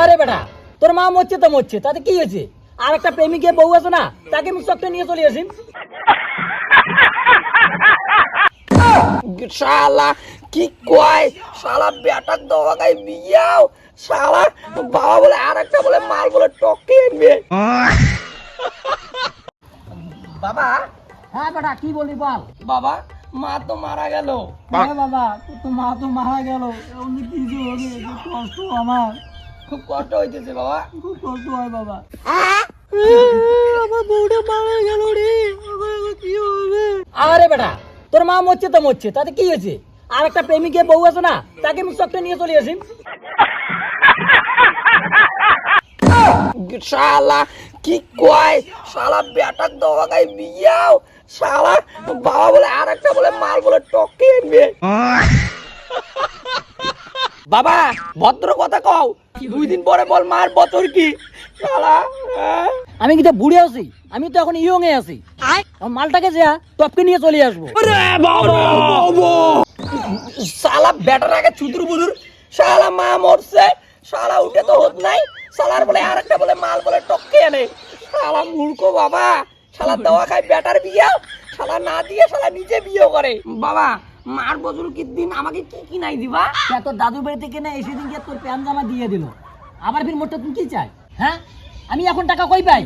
আরে বেটা তোর মা মরছে তো মরছে তাতে কি হয়েছে? আর একটা প্রেমিকে বউ আছে না তাকে আমি চকটা নিয়ে চলে আসি। শালা কি কয়? শালা দেওয়া গায়ে বিয়াও। শালা বাবা বলে আর একটা বলে মাল বলে টকে আনবে। বাবা? হ্যাঁ বেটা কি বলি বল? বাবা মা তো মারা গেল। হ্যাঁ বাবা তো মা তো মারা গেল। কি যে হবে কষ্ট আমার। খুব কষ্ট হইতেছে বাবা। খুব কষ্ট হয় বাবা। আমার বউটা মারা গেল রে। কি হবে? আরে বেটা তোর মা মরছে তো মরছে তাতে কি হয়েছে? আর একটা প্রেমিকে বউ আছে না তাকে আমি চকটা নিয়ে চলে আসি। শালা কি কয়? শালা বেটাক দেওয়া গায়ে বিয়াও। শালা বাবা বলে আর একটা বলে মাল বলে টকে বাবা ভদ্র কথা কও। দুই দিন পরে বল মার বছর কি? শালা হ্যাঁ? আমি কিন্তু বুড়ে আছি? আমি তো এখন ইয়ং এ আছি। মালটাকে যা টপকে নিয়ে চলে আসব। শালা বেটার আগে চুদুর বুদুর। শালা মা মরছে। শালা উঠে তো হত নাই। শালার বলে আর একটা বলে মাল বলে টপকে আনে। শালা মূর্খ বাবা। শালা দেওয়া খায় বেটার বিয়ে। শালা না দিয়ে শালা নিজে বিয়ে করে। বাবা মার বছর কি দিন? আমাকে কি কি নাই দিবা তোর দাদু বাড়ি থেকে না এসে দিনকে তোর প্যান জামা দিয়ে দিল। আবার ফির মোটটা তুমি কি চাই হ্যাঁ? আমি এখন টাকা কই পাই?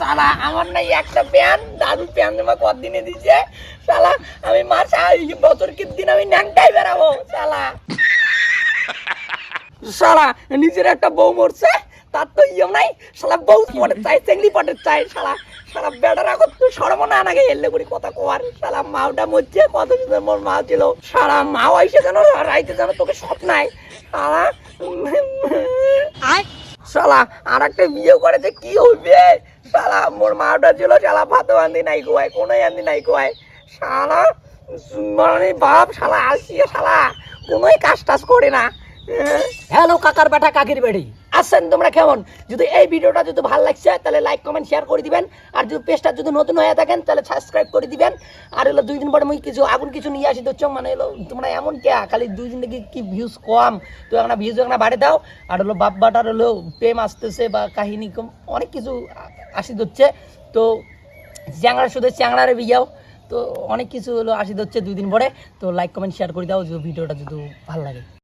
শালা আমার নাই একটা প্যান দাদু প্যান জামা কদিনে দিছে? শালা আমি মার বছর কি দিন আমি ন্যাংটাই বেরাবো শালা। শালা নিজের একটা বউ মরছে তার তো ইয়ে নাই। শালা বউ পটের চাই চেংড়ি পটের চাই শালা। শালা বেটার আগত তো সর্বনা নাগে এলে করে কথা কোয়ার শালা মাওটা মরছে কত সুন্দর মোর মা ছিল। শালা মাও আইসে যেন রাইতে যেন তোকে স্বপ্নায়। শালা শালা আর একটা বিয়ে করেছে কি হইবে? শালা মোর মাওটা ছিল শালা ভাতও আনদি নাই কোয়ায় কোনোই আনদি নাই কোয়ায় শালা মানে বাপ শালা আসিয়ে শালা কোনোই কাজ টাজ করে না। হ্যাঁ। হ্যালো কাকার বেটা কাকির বেড়ি। আছেন তোমরা কেমন? যদি এই ভিডিওটা যদি ভালো লাগছে, তাহলে লাইক কমেন্ট শেয়ার করে দিবেন। আর যদি পেজটা যদি নতুন হয়ে থাকেন, তাহলে সাবস্ক্রাইব করে দিবেন। আর হলো দুই দিন পরে মুই কিছু আগুন কিছু নিয়ে আসি তো মানে হলো তোমরা এমন কে? খালি দুই দিন থেকে কি ভিউজ কম। তো একটা ভিউজ একটা বাড়ে দাও। আর হলো বাপ বাটার হলো প্রেম আসতেছে বা কাহিনী কম, অনেক কিছু আসি হচ্ছে তো চ্যাংড়া শুধু চ্যাংড়ারে বিয়াও। তো অনেক কিছু হলো আসি হচ্ছে দুই দিন পরে। তো লাইক কমেন্ট শেয়ার করে দাও যদি ভিডিওটা যদি ভালো লাগে।